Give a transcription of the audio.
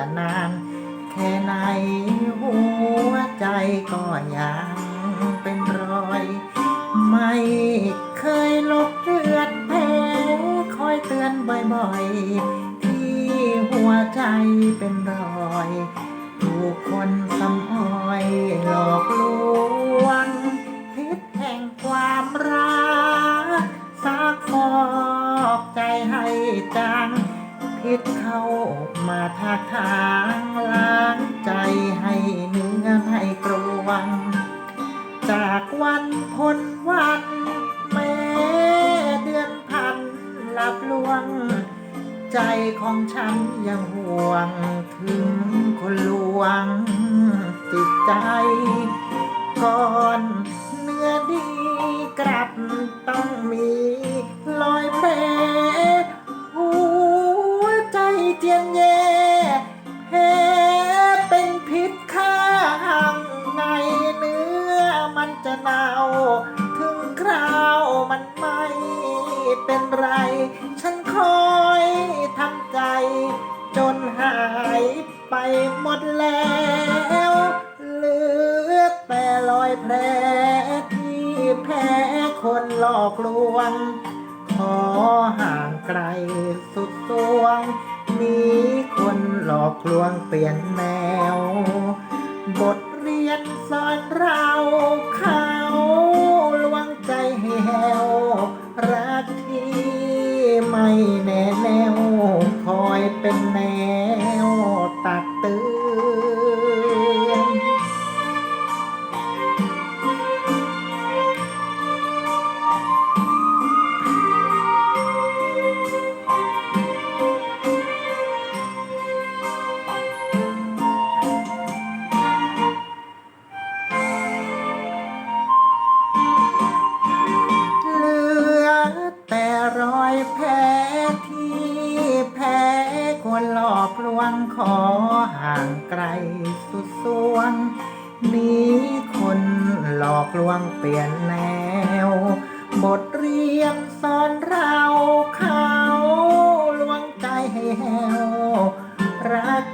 จะนาน แค่ไหนหัวใจก็ยังเป็นรอย ไม่เคยลบเลือดแผลคอยเตือนบ่อยๆ ที่หัวใจเป็นรอยถูกคนสำออยหลอกลวงพิษแห่งความรักซักฟอกใจให้จาง พิษเข้ามาทากทางล้างใจให้เนื้อให้กรวงจากวันพ้นวันแม้เดือนพันหลับลวง ใจของฉันยังห่วงถึงคนลวง จิตใจ เจียนแย่แผลเป็นพิษข้างในเนื้อมันจะเน่า ถึงคราวมันไม่เป็นไร ฉันคอยทำใจ จนหายไปหมดแล้วเหลือแต่รอยแผลที่แพ้คนหลอกลวง ขอห่างไกลสุดสวง มีคนหลอกลวงเปลี่ยนแนว บทเรียนสอนเราเขาลวงใจให้แหวรักที่ไม่แน่แนวคอยเป็นแนว รอยแพ้ที่แพ้คนหลอกลวงขอห่างไกลสุดสวงมีคนหลอกลวงเปลี่ยนแนว บทเรียนสอนเราเขาลวงใจให้แหวรัก